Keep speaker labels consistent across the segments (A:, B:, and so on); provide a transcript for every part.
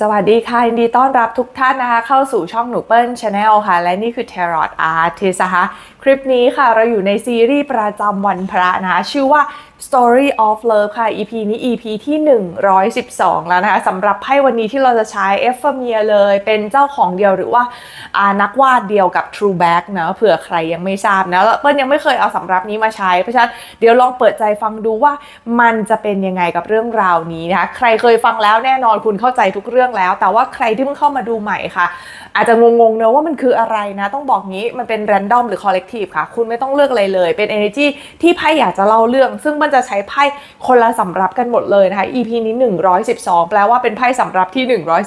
A: สวัสดีค่ะยินดีต้อนรับทุกท่านนะคะ เข้าสู่ช่องหนูเปิ้ลชาแนลค่ะ และนี่คือ Tarot Artist นะคะ คลิปนี้ค่ะเราอยู่ในซีรีส์ประจำวันพระนะคะชื่อว่า Story of Love ค่ะ EP นี้ EP ที่ 112 แล้วนะคะสำหรับไพ่วันนี้ที่เราจะใช้ e f f a m i r เลย เป็นเจ้าของเดียวหรือว่าานักวาดเดียวกับ True Back นะเผื่อใครยังไม่ทราบนะแล้วเปิ้ลยังไม่เคยเอาสำรับนี้มาใช้ เพราะฉะนั้นเดี๋ยวลองเปิดใจฟังดูว่ามันจะเป็นยังไงกับเรื่องราวนี้นะคะใครเคยฟังแล้วแน่นอนคุณเข้าใจทุกเรื่องแล้ว แต่ว่าใครที่เพิ่งเข้ามาดูใหม่ค่ะ อาจจะงงๆเนอะว่ามันคืออะไรนะต้องบอกงี้มันเป็น random หรือ Active ค่ะ คุณไม่ต้องเลือกอะไรเลย เป็น energy ที่ไพ่อยากจะเล่าเรื่อง ซึ่งมันจะใช้ไพ่คนละสำรับกันหมดเลยนะคะ EP นี้ 112 แปลว่าเป็นไพ่สำรับที่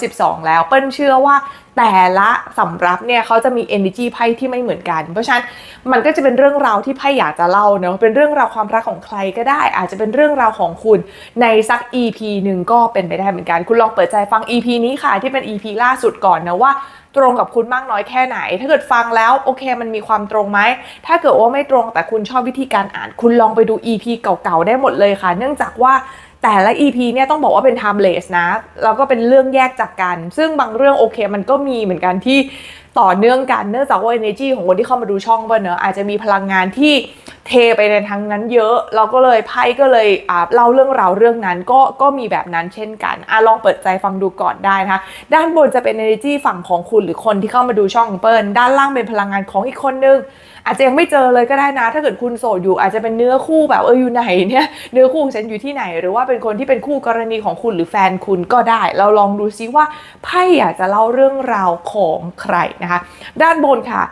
A: 112 แล้ว เปิ้ลเชื่อว่า แต่ละสำรับเนี่ยเขาจะมี energy ไพ่ที่ไม่เหมือนกัน เพราะฉะนั้นมันก็จะเป็นเรื่องราวที่ไพ่อยากจะเล่าเนอะเป็นเรื่องราวความรักของใครก็ได้ อาจจะเป็นเรื่องราวของคุณในสัก EP หนึ่งก็เป็นไปได้เหมือนกัน คุณลองเปิดใจฟัง EP นี้ค่ะที่เป็น EP ล่าสุดก่อนนะว่าตรงกับคุณมากน้อยแค่ไหน ถ้าเกิดฟังแล้วโอเคมันมีความตรงไหม ถ้าเกิดว่าไม่ตรงแต่คุณชอบวิธีการอ่าน คุณลองไปดู EP เก่าๆได้หมดเลยค่ะ เนื่องจากว่า แต่ละ EP เนี่ยต้องบอกว่าเป็น timeless นะ แล้วก็เป็นเรื่องแยกจากกัน ซึ่งบางเรื่องโอเคมันก็มีเหมือนกันที่ต่อเนื่องกันเนื่องจากว่า energy ของคนที่เข้ามาดูช่องว่าเนอะอาจจะมีพลังงานที่ เทไปในทางนั้นเยอะ เราก็เลยไพ่ก็เลยอ่าเล่าเรื่องราวเรื่องนั้นก็ก็มีแบบนั้นเช่นกันอะลองเปิดใจฟังดูก่อนได้นะคะด้านบนจะเป็น energy ฝั่งของคุณหรือคนที่เข้ามาดูช่องของเปิลด้านล่างเป็นพลังงานของอีกคนนึงอาจจะยังไม่เจอเลยก็ได้นะ ถ้าเกิดคุณโสดอยู่อาจจะเป็นเนื้อคู่แบบเอออยู่ไหนเนี่ยเนื้อคู่ของฉันอยู่ที่ไหน หรือว่าเป็นคนที่เป็นคู่กรณีของคุณหรือแฟนคุณก็ได้ เราลองดูซิว่าไพ่อยากจะเล่าเรื่องราวของใครนะคะ ด้านบนค่ะ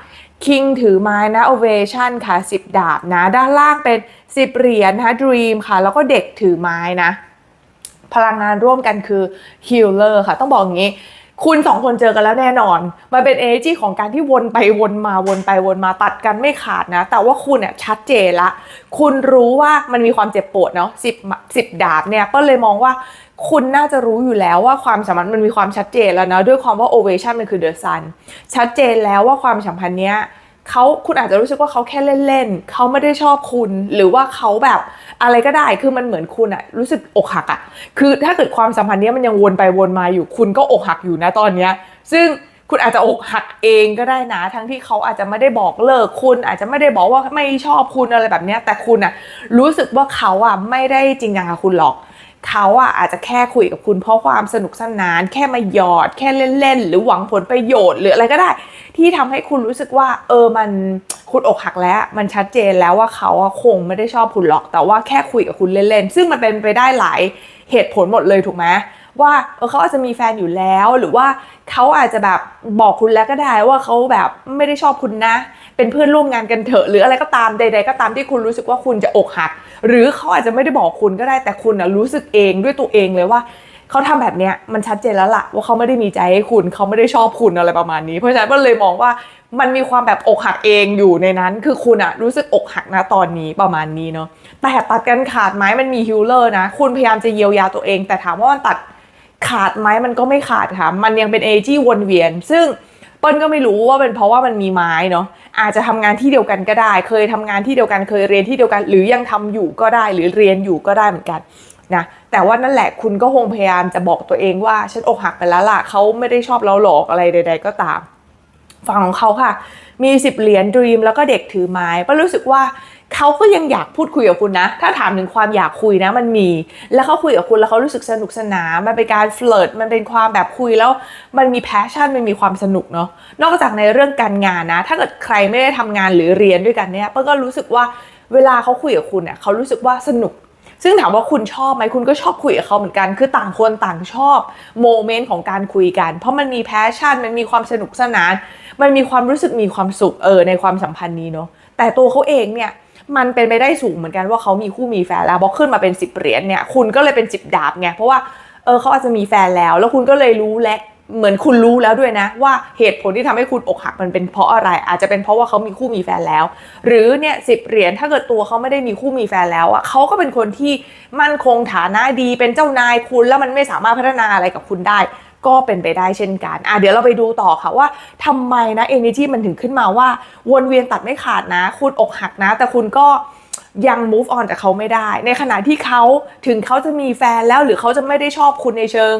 A: คิงถือไม้นะโอเวชั่นค่ะ10ดาบนะ ด้านล่างเป็น10เหรียญนะดรีมค่ะ แล้วก็เด็กถือไม้นะ พลังงานร่วมกันคือฮิลเลอร์ค่ะ ต้องบอกอย่างนี้ คุณสองคนเจอกันแล้วแน่นอน มันเป็น energy ของการที่วนไปวนมาวนไปวนมาตัดกันไม่ขาดนะ แต่ว่าคุณเนี่ยชัดเจนละ คุณรู้ว่ามันมีความเจ็บปวดเนาะสิบสิบดาบเนี่ยก็เลยมองว่าคุณน่าจะรู้อยู่แล้วว่าความสัมพันธ์มันมีความชัดเจนแล้วนะด้วยความว่าโอเวชั่นมันคือเดอะซันชัดเจนแล้วว่าความสัมพันธ์เนี้ย เขาคุณอาจจะรู้สึกว่าเขาแค่เล่นๆเขาไม่ได้ชอบคุณ หรือว่าเขาแบบอะไรก็ได้คือมันเหมือนคุณอะรู้สึกอกหักอะคือถ้าเกิดความสัมพันธ์เนี้ยมันยังวนไปวนมาอยู่ คุณก็อกหักอยู่นะตอนเนี้ย ซึ่งคุณอาจจะอกหักเองก็ได้นะ ทั้งที่เขาอาจจะไม่ได้บอกเลิกคุณ อาจจะไม่ได้บอกว่าไม่ชอบคุณอะไรแบบเนี้ยแต่คุณอะรู้สึกว่าเขาอะไม่ได้จริงจังกับคุณหรอก เขาอะอาจจะแค่คุยกับคุณเพราะความสนุกสนาน แค่มาหยอด แค่เล่นๆ หรือหวังผลประโยชน์ หรืออะไรก็ได้ ที่ทำให้คุณรู้สึกว่า เออมันคุณอกหักแล้ว มันชัดเจนแล้วว่าเขาอะคงไม่ได้ชอบคุณหรอก แต่ว่าแค่คุยกับคุณเล่นๆ ซึ่งมันเป็นไปได้หลายเหตุผลหมดเลยถูกไหม ว่าเออเขาอาจจะมีแฟนอยู่แล้ว หรือว่าเขาอาจจะแบบบอกคุณแล้วก็ได้ว่าเขาแบบไม่ได้ชอบคุณนะ เป็นเพื่อนร่วมงานกันเถอะ หรืออะไรก็ตามใด ๆ ก็ตามที่คุณรู้สึกว่าคุณจะอกหัก หรือเขาอาจจะไม่ได้บอกคุณก็ได้แต่คุณนะรู้สึกเองด้วยตัวเองเลยว่าเขาทำแบบเนี้ยมันชัดเจนแล้วล่ะ ว่าเขาไม่ได้มีใจให้คุณเขาไม่ได้ชอบคุณอะไรประมาณนี้ เพราะฉะนั้นก็เลยมองว่ามันมีความแบบอกหักเองอยู่ในนั้น คือคุณอะรู้สึกอกหักนะตอนนี้ประมาณนี้เนาะแต่ตัดกันขาดไหมมันมีฮิลเลอร์นะ คุณพยายามจะเยียวยาตัวเอง แต่ถามว่ามันตัด ขาดไหมมันก็ไม่ขาดค่ะ มันยังเป็นเอจี้วนเวียน ซึ่งเปิ้ลก็ไม่รู้ว่าเป็นเพราะว่ามันมีไม้เนาะอาจจะทำงานที่เดียวกันก็ได้ เคยทำงานที่เดียวกันเคยเรียนที่เดียวกัน หรือยังทำอยู่ก็ได้หรือเรียนอยู่ก็ได้เหมือนกันนะแต่ว่านั่นแหละคุณก็คงพยายามจะบอกตัวเองว่าฉันอกหักไปแล้วล่ะเขาไม่ได้ชอบเราหลอกอะไรใด ๆ ก็ตามฝั่งของเขาค่ะ มีสิบเหรียญดรีมแล้วก็เด็กถือไม้เป้ารู้สึกว่า เขาก็ยังอยากพูดคุยกับคุณนะ ถ้าถามถึงความอยากคุยนะมันมี แล้วเขาคุยกับคุณแล้วเขารู้สึกสนุกสนานมันเป็นการเฟลิร์ตมันเป็นความแบบคุยแล้วมันมีแพชชั่นมันมีความสนุกเนาะนอกจากในเรื่องการงานนะ ถ้าเกิดใครไม่ได้ทำงานหรือเรียนด้วยกันเนี่ยเป้าก็รู้สึกว่าเวลาเขาคุยกับคุณเนี่ยเขารู้สึกว่าสนุกซึ่งถามว่าคุณชอบไหมคุณก็ชอบคุยกับเขาเหมือนกัน คือต่างคนต่างชอบโมเมนต์ของการคุยกัน เพราะมันมีแพชชั่น มันมีความสนุกสนาน มันมีความรู้สึกมีความสุขเออในความสัมพันธ์นี้เนาะแต่ตัวเขาเองเนี่ย มันเป็นไปได้สูงเหมือนกันว่าเขามีคู่มีแฟนแล้วพอขึ้นมาเป็นสิบเหรียญเนี่ยคุณก็เลยเป็นสิบดาบไงเพราะว่าเออเขาอาจจะมีแฟนแล้ว แล้วคุณก็เลยรู้และเหมือนคุณรู้แล้วด้วยนะ ว่าเหตุผลที่ทำให้คุณอกหักมันเป็นเพราะอะไร อาจจะเป็นเพราะว่าเขามีคู่มีแฟนแล้ว หรือเนี่ยสิบเหรียญถ้าเกิดตัวเขาไม่ได้มีคู่มีแฟนแล้วอะเขาก็เป็นคนที่มั่นคงฐานะดีเป็นเจ้านายคุณแล้วมันไม่สามารถพัฒนาอะไรกับคุณได้ ก็เป็นไปได้เช่นกันอะเดี๋ยวเราไปดูต่อค่ะว่าทำไมนะ energy มันถึงขึ้นมาว่า วนเวียนตัดไม่ขาดนะ คุณอกหักนะ แต่คุณก็ยัง move on จากเขาไม่ได้ ในขณะที่เขาถึงเขาจะมีแฟนแล้วหรือเขาจะไม่ได้ชอบคุณในเชิง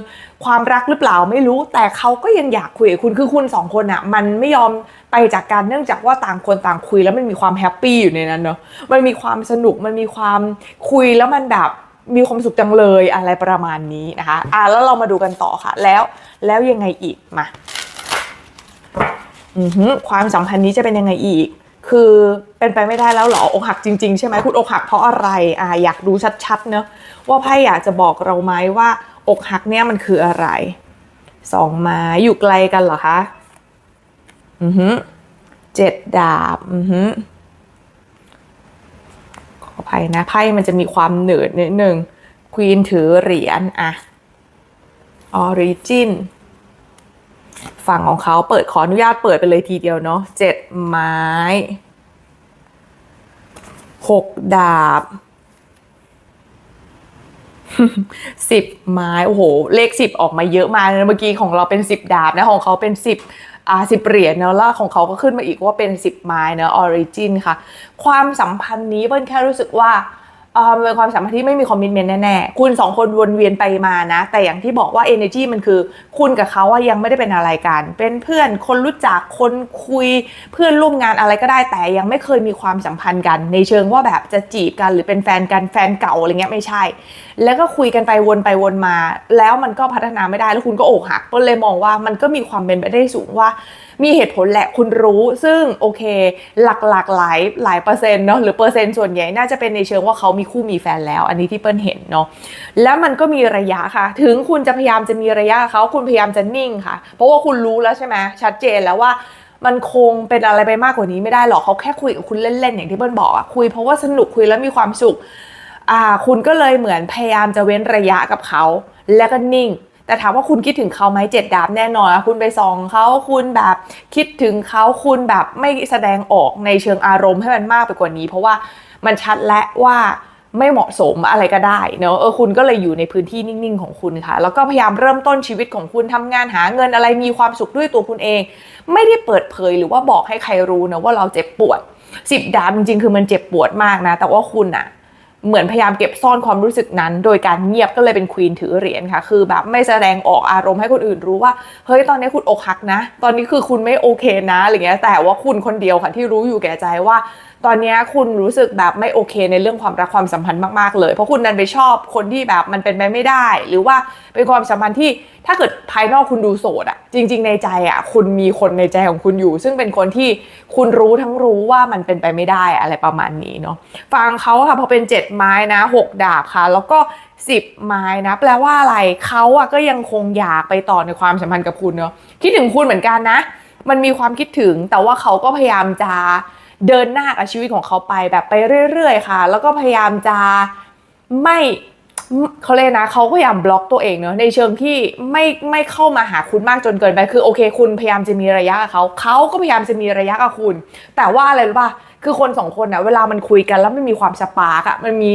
A: ความรักหรือเปล่าไม่รู้ แต่เขาก็ยังอยากคุยกับคุณคือคุณสองคนอะมันไม่ยอมไปจากการเนื่องจากว่าต่างคนต่างคุยแล้วมันมีความแฮปปี้อยู่ในนั้นเนาะมันมีความสนุกมันมีความคุยแล้วมันแบบ มีความสุขจังเลยอะไรประมาณนี้นะคะอะแล้วเรามาดูกันต่อค่ะ แล้วแล้วยังไงอีกมาอือหือความสัมพันธ์นี้จะเป็นยังไงอีก คือเป็นไปไม่ได้แล้วเหรออกหักจริงๆ ใช่ไหมคุณอกหักเพราะอะไรอ่าอยากดูชัดๆเนอะว่าไพ่อยากจะบอกเราไหมว่า อกหักเนี่ยมันคืออะไรสองไม้อยู่ไกลกันเหรอคะอือหือเจ็ดดาบ อือหือ อภัยนะไพ่มันจะมีความเหนืดนิดนึงควีนถือเหรียญอะออริจินฝั่งของเขาเปิดขออนุญาตเปิดไปเลยทีเดียวเนาะเจ็ดไม้หกดาบ สิบไม้โอ้โห เลขสิบออกมาเยอะมากเมื่อกี้ของเราเป็นสิบดาบนะของเขาเป็นสิบอ่าสิบเหรียญเนาะแล้วของเขาก็ขึ้นมาอีกว่าเป็นสิบไม้เนาะออริจินค่ะ ความสัมพันธ์นี้เปิ้ลแค่รู้สึกว่า เออมเป็นความสัมพันธ์ที่ไม่มีคอมมิชเมนต์แน่ๆ คุณสองคนวนเวียนไปมานะ แต่อย่างที่บอกว่า energy มันคือ คุณกับเขาว่ายังไม่ได้เป็นอะไรกัน เป็นเพื่อนคนรู้จักคนคุยเพื่อนร่วมงานอะไรก็ได้ แต่ยังไม่เคยมีความสัมพันธ์กัน ในเชิงว่าแบบจะจีบกันหรือเป็นแฟนกันแฟนเก่าอะไรเงี้ยไม่ใช่ แล้วก็คุยกันไปวนไปวนมา แล้วมันก็พัฒนาไม่ได้แล้วคุณก็อกหักก็เลยมองว่ามันก็มีความเป็นไปได้สูงว่ามีเหตุผลแหละคุณรู้ ซึ่งโอเค หลักหลากหลายหลายเปอร์เซ็นต์เนาะหรือเปอร์เซ็นต์ส่วนใหญ่น่าจะเป็นในเชิงว่าเขามีคู่มีแฟนแล้ว อันนี้ที่เปิ้ลเห็นเนาะแล้วมันก็มีระยะค่ะ ถึงคุณจะพยายามจะมีระยะเขาคุณพยายามจะนิ่งค่ะ เพราะว่าคุณรู้แล้วใช่ไหมชัดเจนแล้วว่ามันคงเป็นอะไรไปมากกว่านี้ไม่ได้หรอกเขาแค่คุยกับคุณเล่นๆอย่างที่เปิ้ลบอกอะคุยเพราะว่าสนุกคุยแล้วมีความสุขอ่าคุณก็เลยเหมือนพยายามจะเว้นระยะกับเขา แล้วก็นิ่ง แต่ถามว่าคุณคิดถึงเขาไหมเจ็ดดาบแน่นอน คุณไปส่องเขาคุณแบบคิดถึงเขาคุณแบบไม่แสดงออกในเชิงอารมณ์ให้มันมากไปกว่านี้ เพราะว่ามันชัดและว่าไม่เหมาะสมอะไรก็ได้เนอะเออคุณก็เลยอยู่ในพื้นที่นิ่งๆของคุณค่ะ แล้วก็พยายามเริ่มต้นชีวิตของคุณทำงานหาเงินอะไรมีความสุขด้วยตัวคุณเอง ไม่ได้เปิดเผยหรือว่าบอกให้ใครรู้นะว่าเราเจ็บปวดสิบดาบจริงๆคือมันเจ็บปวดมากนะ แต่ว่าคุณอะ เหมือนพยายามเก็บซ่อนความรู้สึกนั้น โดยการเงียบก็เลยเป็นควีนถือเหรียญค่ะ คือแบบไม่แสดงออกอารมณ์ให้คนอื่นรู้ว่า เฮ้ยตอนนี้คุณอกหักนะ ตอนนี้คือคุณไม่โอเคนะอะไรเงี้ยแต่ว่าคุณคนเดียวค่ะที่รู้อยู่แก่ใจว่า ตอนนี้คุณรู้สึกแบบไม่โอเคในเรื่องความรักความสัมพันธ์มากๆเลย เพราะคุณดันไปชอบคนที่แบบมันเป็นไปไม่ได้ หรือว่าเป็นความสัมพันธ์ที่ถ้าเกิดภายนอกคุณดูโสดอะจริง ๆ ในใจอะคุณมีคนในใจของคุณอยู่ ซึ่งเป็นคนที่คุณรู้ทั้งรู้ว่ามันเป็นไปไม่ได้อะไรประมาณนี้เนาะฟังเขาค่ะพอเป็นเจ็ดไม้นะหกดาบค่ะ แล้วก็สิบไม้นะ แปลว่าอะไรเขาอะก็ยังคงอยากไปต่อในความสัมพันธ์กับคุณเนาะคิดถึงคุณเหมือนกันนะ มันมีความคิดถึงแต่ว่าเขาก็พยายามจะเดินหน้ากับชีวิตของเขาไปแบบไปเรื่อย ๆ ค่ะ แล้วก็พยายามจะไม่เขาเลยนะเขาก็พยายามบล็อกตัวเองเนอะในเชิงที่ไม่ไม่เข้ามาหาคุณมากจนเกินไปคือโอเค คุณพยายามจะมีระยะกับเขาเขาก็พยายามจะมีระยะกับคุณ แต่ว่าอะไรรู้ป่ะ คือคนสองคนอะเวลามันคุยกันแล้วมันมีความสปาร์กอะมันมี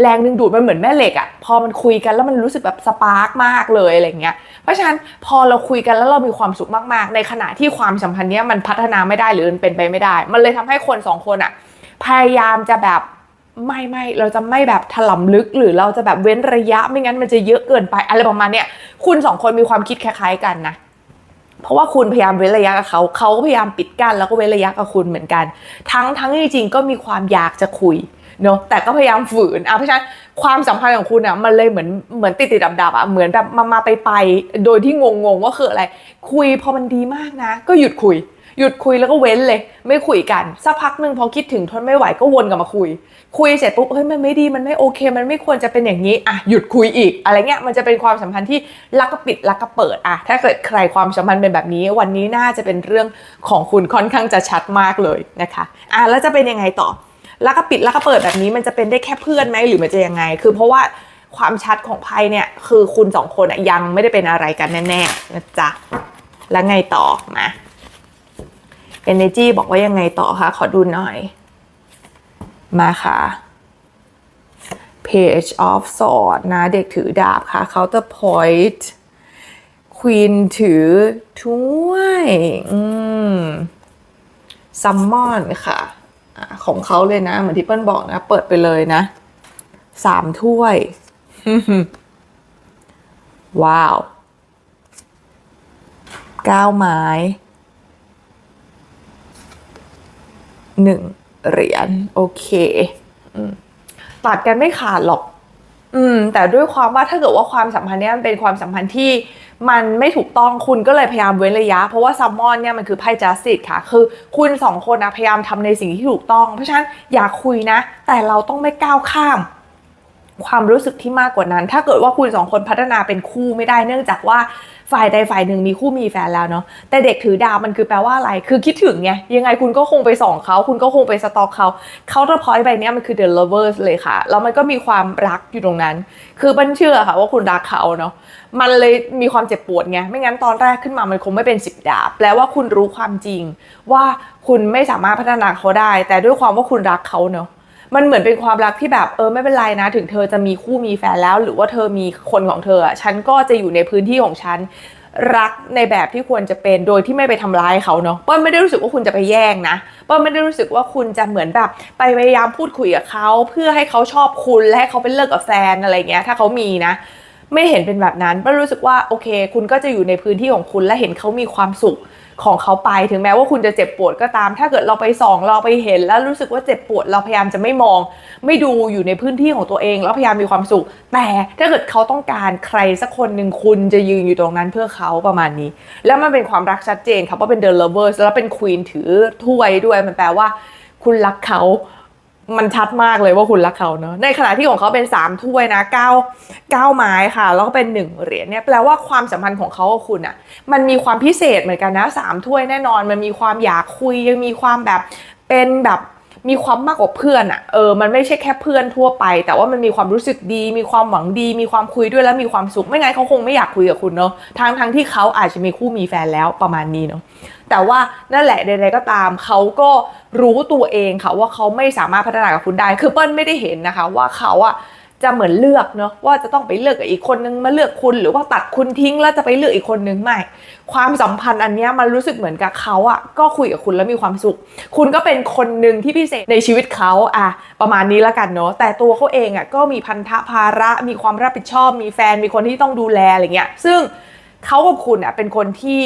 A: แรงดึงดูดมันเหมือนแม่เหล็กอะพอมันคุยกันแล้วมันรู้สึกแบบสปาร์กมากเลยอะไรเงี้ยเพราะฉะนั้นพอเราคุยกันแล้วเรามีความสุขมากๆ ในขณะที่ความสัมพันธ์เนี้ยมันพัฒนาไม่ได้หรือมันเป็นไปไม่ได้ มันเลยทำให้คนสองคนอะพยายามจะแบบไม่ไม่เราจะไม่แบบถล่มลึกหรือเราจะแบบเว้นระยะไม่งั้นมันจะเยอะเกินไปอะไรประมาณเนี้ยคุณสองคนมีความคิดคล้ายๆกันนะ เพราะว่าคุณพยายามเว้นระยะกับเขาเขาก็พยายามปิดกั้นแล้วก็เว้นระยะกับคุณเหมือนกัน ทั้งทั้งที่จริงๆก็มีความอยากจะคุยเนาะแต่ก็พยายามฝืนอะเพราะฉะนั้นความสัมพันธ์ของคุณอะมันเลยเหมือนเหมือนติดติดดับดับอะเหมือนแบบมามาไปไปโดยที่งงงว่าคืออะไร คุยพอมันดีมากนะ ก็หยุดคุย หยุดคุยแล้วก็เว้นเลย ไม่คุยกันสักพักหนึ่งพอคิดถึงทนไม่ไหวก็วนกลับมาคุย คุยเสร็จปุ๊บเฮ้ยมันไม่ดีมันไม่โอเค มันไม่ควรจะเป็นอย่างนี้อะหยุดคุยอีก อะไรเงี้ยมันจะเป็นความสัมพันธ์ที่ลักก็ปิดลักก็เปิดอะถ้าเกิดใครความสัมพันธ์เป็นแบบนี้ วันนี้น่าจะเป็นเรื่องของคุณค่อนข้างจะชัดมากเลยนะคะอะแล้วจะเป็นยังไงต่อลักก็ปิดลักก็เปิดแบบนี้มันจะเป็นได้แค่เพื่อนไหมหรือมันจะยังไง คือเพราะว่าความชัดของไพ่เนี่ยคือคุณสองคนยังไม่ได้เป็นอะไรกันแน่ๆนะจ๊ะแล้วไงต่อมา Energy บอกว่ายังไงต่อคะ ขอดูหน่อย มาค่ะ Page of Sword นะ เด็กถือดาบค่ะ Counterpoint Queen ถือถ้วยอืม Summon ค่ะอะของเขาเลยนะ เหมือนที่เปิ้ลบอกนะ เปิดไปเลยนะสามถ้วย ว้าวเก้าไม้ หนึ่งเหรียญโอเคตัดกันไม่ขาดหรอก อืม แต่ด้วยความว่าถ้าเกิดว่าความสัมพันธ์เนี้ยมันเป็นความสัมพันธ์ที่มันไม่ถูกต้องคุณก็เลยพยายามเว้นระยะ เพราะว่าซัมมอนเนี่ยมันคือไพ่จัสติสค่ะ คือคุณสองคนนะพยายามทำในสิ่งที่ถูกต้อง เพราะฉะนั้นอย่าคุยนะ แต่เราต้องไม่ก้าวข้าม ความรู้สึกที่มากกว่านั้น ถ้าเกิดว่าคุณสองคนพัฒนาเป็นคู่ไม่ได้เนื่องจากว่าฝ่ายใดฝ่ายหนึ่งมีคู่มีแฟนแล้วเนาะแต่เด็กถือดาวมันคือแปลว่าอะไร คือคิดถึงไงยังไงคุณก็คงไปส่องเขา คุณก็คงไปสตอกเขาเขาตะพอยใบเนี้ยมันคือ the lovers เลยค่ะ แล้วมันก็มีความรักอยู่ตรงนั้น คือบันเชื่อค่ะว่าคุณรักเขาเนาะมันเลยมีความเจ็บปวดไงไม่งั้นตอนแรกขึ้นมามันคงไม่เป็นสิบดาบแปลว่าคุณรู้ความจริง ว่าคุณไม่สามารถพัฒนาเขาได้ แต่ด้วยความว่าคุณรักเขาเนาะ มันเหมือนเป็นความรักที่แบบเออไม่เป็นไรนะ ถึงเธอจะมีคู่มีแฟนแล้ว หรือว่าเธอมีคนของเธออะฉันก็จะอยู่ในพื้นที่ของฉันรักในแบบที่ควรจะเป็นโดยที่ไม่ไปทำร้ายเขาเนาะเปิ้ลไม่ได้รู้สึกว่าคุณจะไปแย่งนะเปิ้ลไม่ได้รู้สึกว่าคุณจะเหมือนแบบ ไปพยายามพูดคุยกับเขาเพื่อให้เขาชอบคุณและให้เขาเป็นเลิกกับแฟนอะไรเงี้ย ถ้าเขามีนะ ไม่เห็นเป็นแบบนั้นเปิ้ลรู้สึกว่าโอเค คุณก็จะอยู่ในพื้นที่ของคุณและเห็นเขามีความสุข ของเขาไปถึงแม้ว่าคุณจะเจ็บปวดก็ตาม ถ้าเกิดเราไปส่องเราไปเห็น แล้วรู้สึกว่าเจ็บปวดเราพยายามจะไม่มอง ไม่ดูอยู่ในพื้นที่ของตัวเอง แล้วพยายามมีความสุข แต่ถ้าเกิดเขาต้องการใครสักคนหนึ่งคุณจะยืนอยู่ตรงนั้นเพื่อเขาประมาณนี้ แล้วมันเป็นความรักชัดเจนครับว่าเป็น the lovers แล้วเป็น queen ถือถ้วยด้วยมันแปลว่า คุณรักเขา มันชัดมากเลยว่าคุณรักเขาเนอะในขณะที่ของเขาเป็น3ามถ้วยนะเก้าเก้าไม้ค่ะ แล้วก็เป็นหนึ่งเหรียญเนี่ยแปลว่าความสัมพันธ์ของเขากับคุณอะ่ะมันมีความพิเศษเหมือนกันนะสามถ้วยแน่นอน มันมีความอยากคุยยังมีความแบบเป็นแบบมีความมากกว่าเพื่อนอะ่ะเออมันไม่ใช่แค่เพื่อนทั่วไป แต่ว่ามันมีความรู้สึกดี มีความหวังดี มีความคุยด้วยแล้วมีความสุขไม่งั้นเขาคงไม่อยากคุยกับคุณเนอะทั้งทั้งที่เขาอาจจะมีคู่มีแฟนแล้วประมาณนี้เนาะ แต่ว่านั่นแหละใดๆก็ตามเขาก็รู้ตัวเองค่ะว่าเขาไม่สามารถพัฒนากับคุณได้ คือเปิ้ลไม่ได้เห็นนะคะว่าเขาอะจะเหมือนเลือกเนาะว่าจะต้องไปเลือกอีกคนนึงมาเลือกคุณ หรือว่าตัดคุณทิ้งแล้วจะไปเลือกอีกคนนึงไม่ ความสัมพันธ์อันนี้มันรู้สึกเหมือนกับเขาอะก็คุยกับคุณแล้วมีความสุข คุณก็เป็นคนหนึ่งที่พิเศษในชีวิตเขาอะประมาณนี้แล้วกันเนาะแต่ตัวเขาเองอะก็มีพันธะภาระมีความรับผิดชอบ มีแฟนมีคนที่ต้องดูแลอะไรเงี้ยซึ่งเขากับคุณอะเป็นคนที่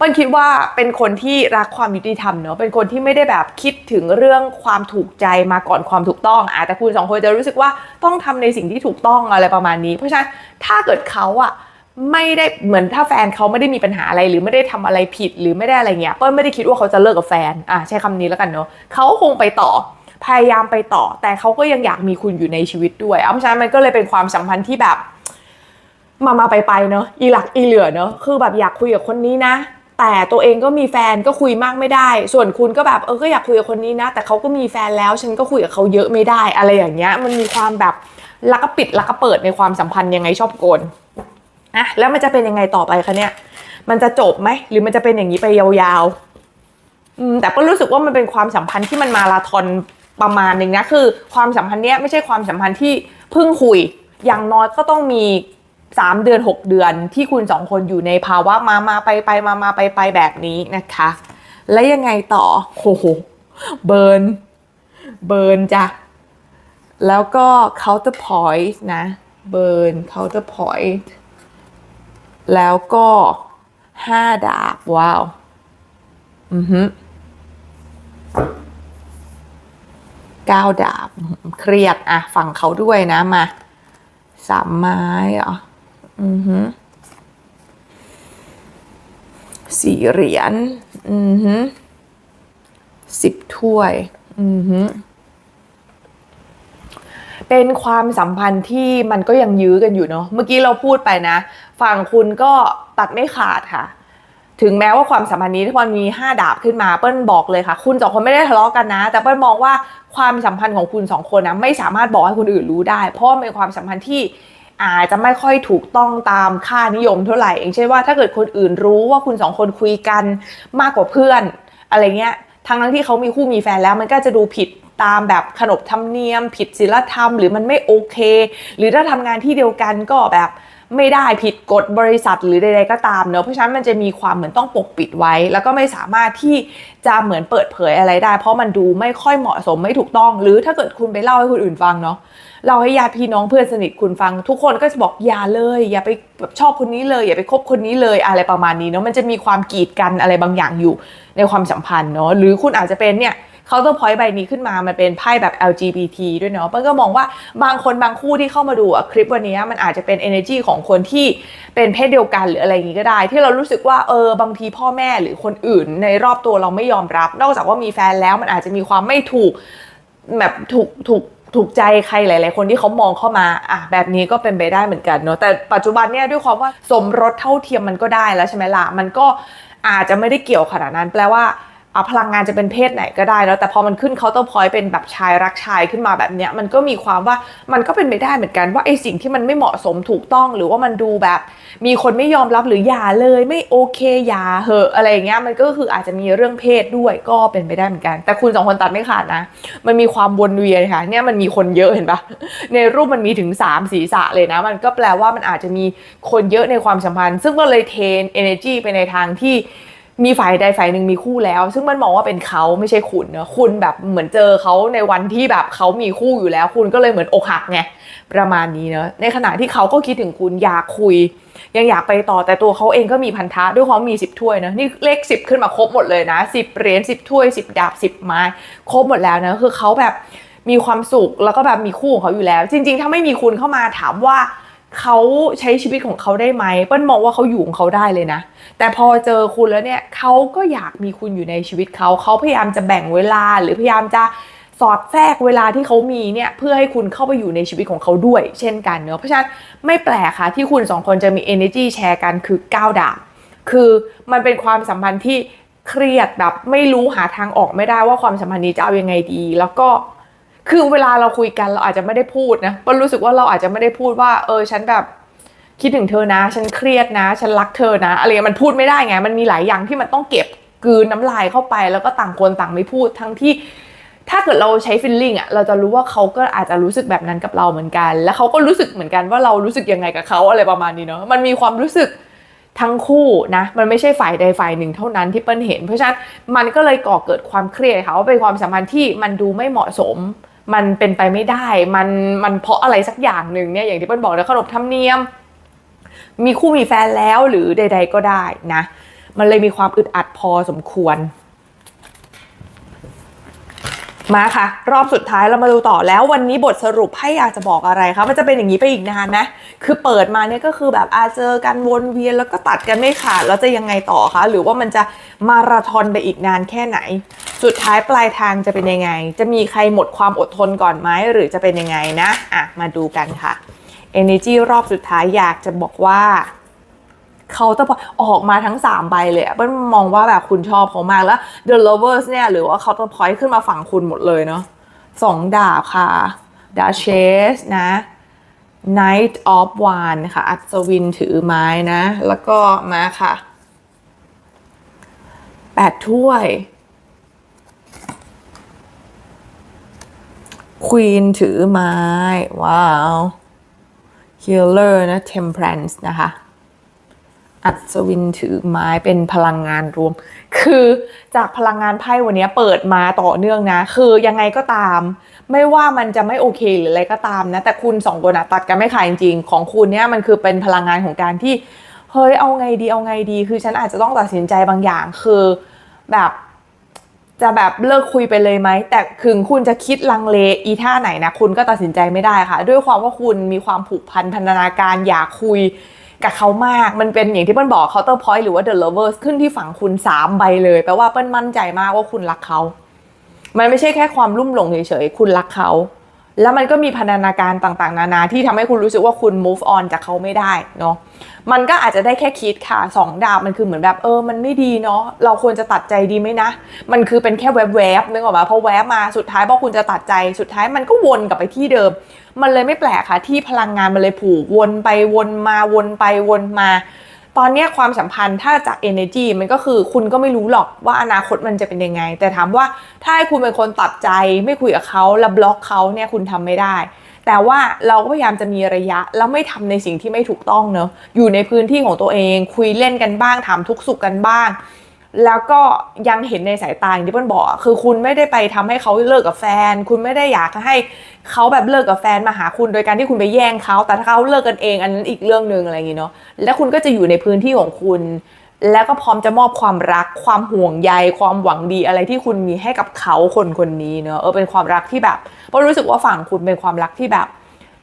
A: เปิ้ลคิดว่าเป็นคนที่รักความยุติธรรมเนอะเป็นคนที่ไม่ได้แบบคิดถึงเรื่องความถูกใจมาก่อนความถูกต้องอะแต่คุณสองคนจะรู้สึกว่าต้องทำในสิ่งที่ถูกต้องอะไรประมาณนี้ เพราะฉะนั้นถ้าเกิดเขาอะไม่ได้เหมือนถ้าแฟนเขาไม่ได้มีปัญหาอะไรหรือไม่ได้ทำอะไรผิดหรือไม่ได้อะไรเงี้ยเปิ้ลไม่ได้คิดว่าเขาจะเลิกกับแฟนอะใช้คำนี้แล้วกันเนอะเขาคงไปต่อพยายามไปต่อ แต่เขาก็ยังอยากมีคุณอยู่ในชีวิตด้วยอะเพราะฉะนั้นมันก็เลยเป็นความสัมพันธ์ที่แบบมามาไปไปเนอะอีหลักอีเหลือเนอะคือแบบอยากคุยกับคนนี้นะ แต่ตัวเองก็มีแฟนก็คุยมากไม่ได้ ส่วนคุณก็แบบเออก็อยากคุยกับคนนี้นะ แต่เขาก็มีแฟนแล้วฉันก็คุยกับเขาเยอะไม่ได้ อะไรอย่างเงี้ยมันมีความแบบลักกะปิดลักกะเปิดในความสัมพันธ์ยังไงชอบโกนอะแล้วมันจะเป็นยังไงต่อไปคะเนี่ย มันจะจบไหมหรือมันจะเป็นอย่างนี้ไปยาวๆอืมแต่ก็รู้สึกว่ามันเป็นความสัมพันธ์ที่มันมาราธอนประมาณหนึ่งนะคือ ความสัมพันธ์เนี้ยไม่ใช่ความสัมพันธ์ที่เพิ่งคุย อย่างน้อยก็ต้องมี สามเดือนหกเดือนที่คุณสองคนอยู่ในภาวะมามาไปไปมามาไปไปแบบนี้นะคะ และยังไงต่อโอ้โหเบิร์นเบิร์นจ้ะแล้วก็ counterpoint นะเบิร์น counterpoint แล้วก็ห้าดาบ ว้าว อือฮึเก้าดาบ เครียดอะฝั่งเขาด้วยนะ มาสามไม้เหร อือฮึสี่เหรียญ อือฮึสิบถ้วย อือฮึเป็นความสัมพันธ์ที่มันก็ยังยื้อกันอยู่เนาะ เมื่อกี้เราพูดไปนะ ฝั่งคุณก็ตัดไม่ขาดค่ะ ถึงแม้ว่าความสัมพันธ์นี้ถ้ามันมี5ดาบขึ้นมา เปิ้ลบอกเลยค่ะ คุณสองคนไม่ได้ทะเลาะกันนะ แต่เปิ้ลมองว่าความสัมพันธ์ของคุณสองคนนะไม่สามารถบอกให้คนอื่นรู้ได้ เพราะเป็นความสัมพันธ์ที่ อาจจะไม่ค่อยถูกต้องตามค่านิยมเท่าไหร่อย่างเช่นว่าถ้าเกิดคนอื่นรู้ว่าคุณสองคนคุยกันมากกว่าเพื่อน อะไรเงี้ยทั้งนั้นที่เขามีคู่มีแฟนแล้วมันก็จะดูผิดตามแบบขนบธรรมเนียม ผิดศีลธรรมหรือมันไม่โอเค หรือถ้าทำงานที่เดียวกันก็แบบ ไม่ได้ผิดกฎบริษัทหรือใดๆก็ตามเนอะเพราะฉะนั้นมันจะมีความเหมือนต้องปกปิดไว้ แล้วก็ไม่สามารถที่จะเหมือนเปิดเผยอะไรได้ เพราะมันดูไม่ค่อยเหมาะสมไม่ถูกต้อง หรือถ้าเกิดคุณไปเล่าให้คนอื่นฟังเนาะเราให้ญาติพี่น้องเพื่อนสนิทคุณฟัง ทุกคนก็จะบอกอย่าเลย อย่าไปแบบชอบคนนี้เลย อย่าไปคบคนนี้เลยอะไรประมาณนี้เนาะมันจะมีความกีดกันอะไรบางอย่างอยู่ในความสัมพันธ์เนาะหรือคุณอาจจะเป็นเนี่ย เคาน์เตอร์พอยต์ใบนี้ขึ้นมามันเป็นไพ่แบบ LGBT ด้วยเนาะเปิ้ลก็มองว่าบางคนบางคู่ที่เข้ามาดูอะคลิปวันนี้มันอาจจะเป็น energy ของคนที่เป็นเพศเดียวกันหรืออะไรอย่างงี้ก็ได้ ที่เรารู้สึกว่าเออบางทีพ่อแม่หรือคนอื่นในรอบตัวเราไม่ยอมรับ นอกจากว่ามีแฟนแล้วมันอาจจะมีความไม่ถูกแบบถูกถูกถูกใจใครหลาย ๆ คนที่เขามองเข้ามาอะแบบนี้ก็เป็นไปได้เหมือนกันเนาะแต่ปัจจุบันเนี่ยด้วยความว่าสมรสเท่าเทียมมันก็ได้แล้วใช่ไหมล่ะมันก็อาจจะไม่ได้เกี่ยวขนาดนั้น แปลว่า พลังงานจะเป็นเพศไหนก็ได้แล้วแต่พอมันขึ้นเคาน์เตอร์พอยต์เป็นแบบชายรักชายขึ้นมาแบบเนี้ยมันก็มีความว่ามันก็เป็นไปได้เหมือนกันว่าไอ้สิ่งที่มันไม่เหมาะสมถูกต้องหรือว่ามันดูแบบ มีคนไม่ยอมรับหรืออย่าเลยไม่โอเคอย่าเหอะอะไรอย่างเงี้ยมันก็คืออาจจะมีเรื่องเพศด้วยก็เป็นไปได้เหมือนกัน แต่คุณสองคนตัดไม่ขาดนะ มันมีความวนเวียนค่ะเนี่ยมันมีคนเยอะเห็นปะในรูปมันมีถึง 3 ศีรษะเลยนะ มันก็แปลว่ามันอาจจะมีคนเยอะในความสัมพันธ์ ซึ่งก็เลยเทน energy ไปในทางที่ มีฝ่ายใดฝ่ายหนึ่งมีคู่แล้ว ซึ่งมันมองว่าเป็นเขาไม่ใช่คุณเนอะคุณแบบเหมือนเจอเขาในวันที่แบบเขามีคู่อยู่แล้ว คุณก็เลยเหมือนอกหักไงประมาณนี้เนอะในขณะที่เขาก็คิดถึงคุณอยากคุย ยังอยากไปต่อแต่ตัวเขาเองก็มีพันธะด้วยความมีสิบถ้วยนะนี่เลขสิบขึ้นมาครบหมดเลยนะสิบเหรียญสิบถ้วยสิบดาบสิบไม้ ครบหมดแล้วนะคือเขาแบบมีความสุขแล้วก็แบบมีคู่ของเขาอยู่แล้ว จริง ๆ ถ้าไม่มีคุณเข้ามาถามว่า เขาใช้ชีวิตของเขาได้ไหมเปิ้ลมองว่าเขาอยู่ของเขาได้เลยนะ แต่พอเจอคุณแล้วเนี่ยเขาก็อยากมีคุณอยู่ในชีวิตเขาเขาพยายามจะแบ่งเวลาหรือพยายามจะสอดแทรกเวลาที่เขามีเนี่ยเพื่อให้คุณเข้าไปอยู่ในชีวิตของเขาด้วย เช่นกันเนอะเพราะฉะนั้นไม่แปลกค่ะที่คุณสองคนจะมี energy แชร์กันคือก้าวดาบคือมันเป็นความสัมพันธ์ที่เครียดแบบไม่รู้หาทางออกไม่ได้ว่าความสัมพันธ์นี้จะเอาอยังไงดี แล้วก็ คือเวลาเราคุยกันเราอาจจะไม่ได้พูดนะเปิ้ลรู้สึกว่าเราอาจจะไม่ได้พูดว่า เออ ฉันแบบคิดถึงเธอนะ ฉันเครียดนะ ฉันรักเธอนะอะไรเงี้ยมันพูดไม่ได้ไง มันมีหลายอย่างที่มันต้องเก็บกืนน้ำลายเข้าไป แล้วก็ต่างคนต่างไม่พูดทั้งที่ถ้าเกิดเราใช้ฟิลลิ่งอะเราจะรู้ว่าเขาก็อาจจะรู้สึกแบบนั้นกับเราเหมือนกัน แล้วเขาก็รู้สึกเหมือนกันว่าเรารู้สึกยังไงกับเขาอะไรประมาณนี้เนาะมันมีความรู้สึกทั้งคู่นะมันไม่ใช่ฝ่ายใดฝ่ายหนึ่งเท่านั้นที่เปิ้ลเห็น เพราะฉะนั้นมันก็เลยก่อเกิดความเครียดค่ะว่าเป็นความสัมพันธ์ที่มันดูไม่เหมาะสม มันเป็นไปไม่ได้ มันมันเพราะอะไรสักอย่างหนึ่งเนี่ยอย่างที่เปิ้ลบอกนะขนบธรรมเนียม มีคู่มีแฟนแล้วหรือใด ๆ ก็ได้นะ มันเลยมีความอึดอัดพอสมควร มาค่ะ รอบสุดท้ายเรามาดูต่อแล้ววันนี้บทสรุปให้อยากจะบอกอะไรคะมันจะเป็นอย่างนี้ไปอีกนานนะ คือเปิดมาเนี่ยก็คือแบบอาเจอกันวนเวียนแล้วก็ตัดกันไม่ขาดแล้วจะยังไงต่อคะหรือว่ามันจะมาราธอนไปอีกนานแค่ไหน สุดท้ายปลายทางจะเป็นยังไง จะมีใครหมดความอดทนก่อนไหมหรือจะเป็นยังไงนะอะมาดูกันค่ะ Energy รอบสุดท้ายอยากจะบอกว่า เขาจะออกมาทั้ง 3 ใบเลยเปิ้ลมองว่าแบบคุณชอบเขามากแล้ว The Lovers เนี่ยหรือว่าเขาจะพอยขึ้นมาฝั่งคุณหมดเลยเนาะสองดาบค่ะ Duchess นะ Knight of Wands ค่ะ อัศวินถือไม้นะ แล้วก็มาค่ะแปดถ้วย Queen ถือไม้ ว้าว Healer นะ Temperance นะคะ อัศวินถือไม้เป็นพลังงานรวม คือจากพลังงานไพ่วันนี้เปิดมาต่อเนื่องนะ คือยังไงก็ตาม ไม่ว่ามันจะไม่โอเคหรืออะไรก็ตามนะ แต่คุณสองคนอะตัดกันไม่ขาดจริงๆ ของคุณเนี่ยมันคือเป็นพลังงานของการที่ เฮ้ยเอาไงดีเอาไงดี คือฉันอาจจะต้องตัดสินใจบางอย่าง คือแบบจะแบบเลิกคุยไปเลยไหม แต่ถึงคุณจะคิดลังเลอีท่าไหนนะ คุณก็ตัดสินใจไม่ได้ค่ะ ด้วยความว่าคุณมีความผูกพันพันธนาการอยากคุย กับเขามาก มันเป็นอย่างที่เปิ้ลบอก counter point หรือว่า the lovers ขึ้นที่ฝั่งคุณ 3 ใบเลย แปลว่าเปิ้ลมั่นใจมากว่าคุณรักเขา มันไม่ใช่แค่ความรุ่มหลงเฉยๆ คุณรักเขา แล้วมันก็มีพันธนาการต่างๆ นานาที่ทำให้คุณรู้สึกว่าคุณ move on จากเขาไม่ได้เนาะมันก็อาจจะได้แค่คิดค่ะสองดาบมันคือเหมือนแบบเออมันไม่ดีเนาะเราควรจะตัดใจดีไหมนะ มันคือเป็นแค่แวบๆนึกออกมาพอแวบมาสุดท้ายพอคุณจะตัดใจสุดท้ายมันก็วนกลับไปที่เดิม มันเลยไม่แปลกค่ะที่พลังงานมันเลยผูกวนไปวนมาวนไปวนมา ตอนนี้ความสัมพันธ์ถ้าจาก energy มันก็คือคุณก็ไม่รู้หรอกว่าอนาคตมันจะเป็นยังไง แต่ถามว่าถ้าให้คุณเป็นคนตัดใจไม่คุยกับเขาแล้วบล็อกเขาเนี่ยคุณทำไม่ได้ แต่ว่าเราก็พยายามจะมีระยะ แล้วไม่ทำในสิ่งที่ไม่ถูกต้องเนอะอยู่ในพื้นที่ของตัวเอง คุยเล่นกันบ้างถามทุกสุขกันบ้าง แล้วก็ยังเห็นในสายตาอย่างที่เปิ้ลบอกคือคุณไม่ได้ไปทำให้เขาเลิกกับแฟน คุณไม่ได้อยากให้เขาแบบเลิกกับแฟนมาหาคุณโดยการที่คุณไปแย่งเขาแต่ถ้าเขาเลิกกันเองอันนั้นอีกเรื่องหนึ่งอะไรอย่างงี้เนาะแล้วคุณก็จะอยู่ในพื้นที่ของคุณ แล้วก็พร้อมจะมอบความรัก ความห่วงใยความหวังดีอะไรที่คุณมีให้กับเขาคนคนนี้เนาะเออเป็นความรักที่แบบเปิ้ลรู้สึกว่าฝั่งคุณเป็นความรักที่แบบ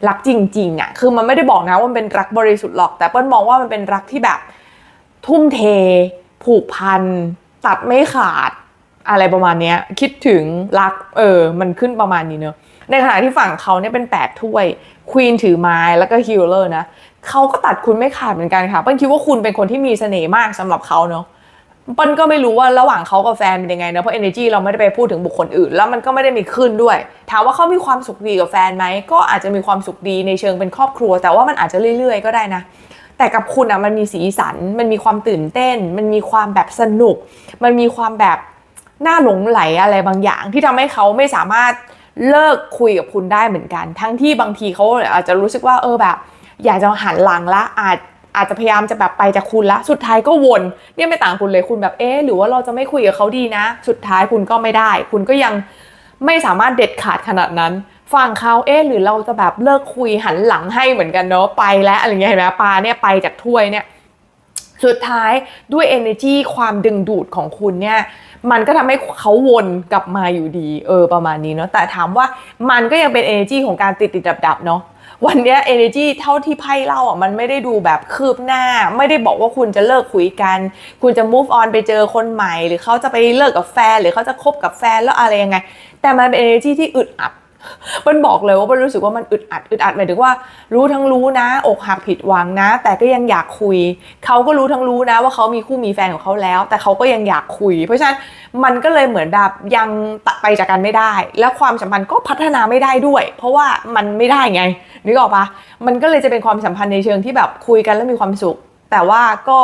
A: รักจริงๆอะ่ะคือมันไม่ได้บอกนะว่ามันเป็นรักบริสุทธิ์หรอก แต่เปิ้ลมองว่ามันเป็นรักที่แบบทุ่มเท ผูกพัน ตัดไม่ขาดอะไรประมาณนี้คิดถึงรักเออ มันขึ้นประมาณนี้เนอะในขณะที่ฝั่งเขาเนี่ยเป็นแปดถ้วยควีนถือไม้แล้วก็ฮิลเลอร์นะเขาก็ตัดคุณไม่ขาดเหมือนกันค่ะเปิ้ลคิดว่าคุณเป็นคนที่มีเสน่ห์มากสำหรับเขาเนาะเปิ้ลก็ไม่รู้ว่าระหว่างเขากับแฟนเป็นยังไงเนะเพราะ energy เราไม่ได้ไปพูดถึงบุคคลอื่น แล้วมันก็ไม่ได้มีขึ้นด้วย ถามว่าเขามีความสุขดีกับแฟนไหมก็อาจจะมีความสุขดีในเชิงเป็นครอบครัว แต่ว่ามันอาจจะเรื่อย ๆ ก็ได้นะ แต่กับคุณอะมันมีสีสัน มันมีความตื่นเต้น มันมีความแบบสนุก มันมีความแบบน่าหลงไหลอะไรบางอย่าง ที่ทำให้เขาไม่สามารถเลิกคุยกับคุณได้เหมือนกัน ทั้งที่บางทีเขาอาจจะรู้สึกว่าเออแบบ อยากจะหันหลังละอาจอาจจะพยายามจะแบบไปจากคุณละ สุดท้ายก็วน เนี่ยไม่ต่างคุณเลยคุณแบบเอ๊หรือว่าเราจะไม่คุยกับเขาดีนะ สุดท้ายคุณก็ไม่ได้ คุณก็ยังไม่สามารถเด็ดขาดขนาดนั้น ฟังเขาเอ๊ะหรือเราจะแบบเลิกคุยหันหลังให้เหมือนกันเนาะไปแล้วอะไรเงี้ยเห็นไหมปลาเนี่ยไปจากถ้วยเนี่ยสุดท้ายด้วย energy ความดึงดูดของคุณเนี่ยมันก็ทำให้เขาวนกลับมาอยู่ดีเออประมาณนี้เนาะแต่ถามว่ามันก็ยังเป็น energy ของการติดติดดับดับเนาะวันเนี้ย energy เท่าที่ไพ่เล่าอะมันไม่ได้ดูแบบคืบหน้า ไม่ได้บอกว่าคุณจะเลิกคุยกัน คุณจะ move on ไปเจอคนใหม่ หรือเขาจะไปเลิกกับแฟนหรือเขาจะคบกับแฟนแล้วอะไรยังไง แต่มันเป็น energy ที่อึดอัด มันบอกเลยว่ามันรู้สึกว่ามันอึดอัดอึดอัดหมายถึงว่า รู้ทั้งรู้นะ อกหักผิดหวังนะ แต่ก็ยังอยากคุย เขาก็รู้ทั้งรู้นะ ว่าเขามีคู่มีแฟนของเขาแล้ว แต่เขาก็ยังอยากคุย เพราะฉะนั้นมันก็เลยเหมือนแบบยังตัดไปจากกันไม่ได้ แล้วความสัมพันธ์ก็พัฒนาไม่ได้ด้วย เพราะว่ามันไม่ได้ไงนึกออกปะมันก็เลยจะเป็นความสัมพันธ์ในเชิงที่แบบคุยกันแล้วมีความสุข แต่ว่าก็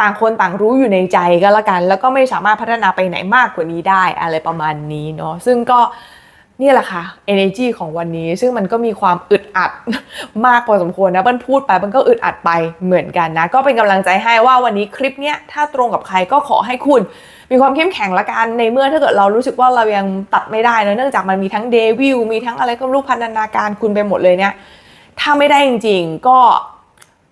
A: ต่างคนต่างรู้อยู่ในใจก็แล้วกัน แล้วก็ไม่สามารถพัฒนาไปไหนมากกว่านี้ได้อะไรประมาณนี้เนาะซึ่งก็ นี่แหละค่ะ energy ของวันนี้ ซึ่งมันก็มีความอึดอัดมากพอสมควรนะเปิ้ลพูดไปมันก็อึดอัดไปเหมือนกันนะ ก็เป็นกำลังใจให้ว่าวันนี้คลิปเนี้ยถ้าตรงกับใครก็ขอให้คุณ มีความเข้มแข็งละกันในเมื่อถ้าเกิดเรารู้สึกว่าเรายังตัดไม่ได้นะเนื่องจากมันมีทั้งเดวิลมีทั้งอะไรก็รู้พันธนาการคุณไปหมดเลยเนี่ยถ้าไม่ได้จริง ๆ ก็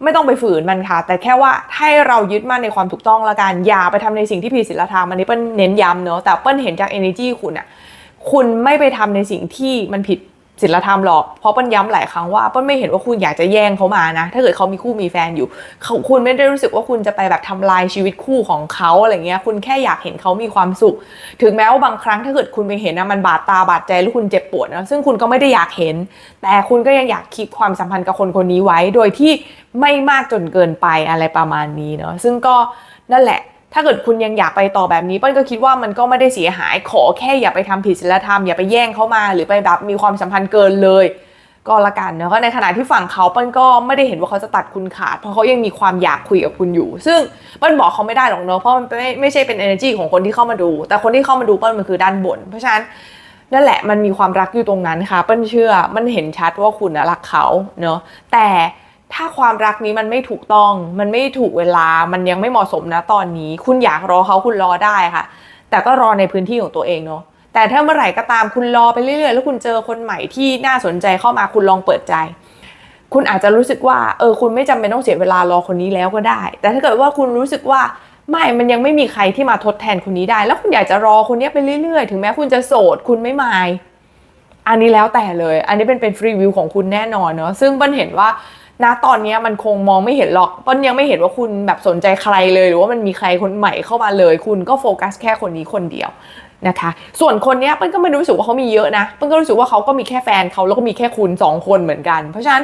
A: ไม่ต้องไปฝืนมันค่ะ แต่แค่ว่าให้เรายึดมั่นในความถูกต้องละกันอย่าไปทำในสิ่งที่ผิดศีลธรรมอันนี้เปิ้ลเน้นย้ำเนอะแต่เปิ้ลเห็นจาก energy คุณอะ คุณไม่ไปทำในสิ่งที่มันผิดศีลธรรมหรอก เพราะเปิ้ลย้ำหลายครั้งว่าเปิ้ลไม่เห็นว่าคุณอยากจะแย่งเขามานะ ถ้าเกิดเขามีคู่มีแฟนอยู่เขาคุณไม่ได้รู้สึกว่าคุณจะไปแบบทำลายชีวิตคู่ของเขาอะไรเงี้ย คุณแค่อยากเห็นเขามีความสุข ถึงแม้ว่าบางครั้งถ้าเกิดคุณไปเห็นนะมันบาดตาบาดใจแล้วคุณเจ็บปวดนะ ซึ่งคุณก็ไม่ได้อยากเห็น แต่คุณก็ยังอยากคีบความสัมพันธ์กับคนคนนี้ไว้ โดยที่ไม่มากจนเกินไปอะไรประมาณนี้เนาะ ซึ่งก็นั่นแหละ ถ้าเกิดคุณยังอยากไปต่อแบบนี้เปิ้ลก็คิดว่ามันก็ไม่ได้เสียหายขอแค่อย่าไปทำผิดศีลธรรมอย่าไปแย่งเขามา หรือไปแบบมีความสัมพันธ์เกินเลย ก็ละกันเนาะก็ในขณะที่ฝั่งเขาเปิ้ลก็ไม่ได้เห็นว่าเขาจะตัดคุณขาด เพราะเขายังมีความอยากคุยกับคุณอยู่ ซึ่งเปิ้ลบอกเขาไม่ได้หรอกเนาะเพราะมันไม่ไม่ใช่เป็น energy ของคนที่เข้ามาดู แต่คนที่เข้ามาดูเปิ้ลมันคือด้านบน เพราะฉะนั้นนั่นแหละมันมีความรักอยู่ตรงนั้นค่ะ เปิ้ลเชื่อมันเห็นชัดว่าคุณนะรักเขาเนาะแต่ ถ้าความรักนี้มันไม่ถูกต้อง มันไม่ถูกเวลา มันยังไม่เหมาะสมนะตอนนี้ คุณอยากรอเขาคุณรอได้ค่ะ แต่ก็รอในพื้นที่ของตัวเองเนาะ แต่ถ้าเมื่อไหร่ก็ตามคุณรอไปเรื่อยๆ แล้วคุณเจอคนใหม่ที่น่าสนใจเข้ามาคุณลองเปิดใจ คุณอาจจะรู้สึกว่า เออ คุณไม่จำเป็นต้องเสียเวลารอคนนี้แล้วก็ได้ แต่ถ้าเกิดว่าคุณรู้สึกว่าไม่ มันยังไม่มีใครที่มาทดแทนคนนี้ได้ แล้วคุณอยากจะรอคนนี้ไปเรื่อยๆ ถึงแม้คุณจะโสด คุณไม่มาย อันนี้แล้วแต่เลย อันนี้เป็นเป็นฟรีวิวของคุณแน่นอนเนาะ ซึ่งเปิ้ลเห็นว่า ณตอนนี้มันคงมองไม่เห็นหรอกต้นยังไม่เห็นว่าคุณแบบสนใจใครเลย หรือว่ามันมีใครคนใหม่เข้ามาเลย คุณก็โฟกัสแค่คนนี้คนเดียวนะคะ ส่วนคนนี้เปิ้ลก็ไม่รู้สึกว่าเขามีเยอะนะเปิ้ลก็รู้สึกว่าเขาก็มีแค่แฟนเขาแล้วก็มีแค่คุณสองคนเหมือนกัน เพราะฉะนั้น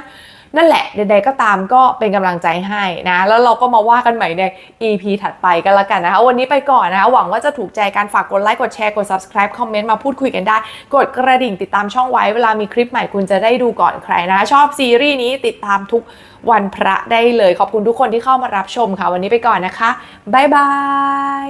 A: นั่นแหละใดๆก็ตามก็เป็นกำลังใจให้นะ แล้วเราก็มาว่ากันใหม่ใน EP ถัดไปกันละกันนะคะ วันนี้ไปก่อนนะคะ หวังว่าจะถูกใจการฝากกดไลค์กดแชร์กด subscribe คอมเมนต์มาพูดคุยกันได้ กดกระดิ่งติดตามช่องไว้เวลามีคลิปใหม่คุณจะได้ดูก่อนใครนะ ชอบซีรีส์นี้ติดตามทุกวันพระได้เลย ขอบคุณทุกคนที่เข้ามารับชมค่ะ วันนี้ไปก่อนนะคะบ๊ายบาย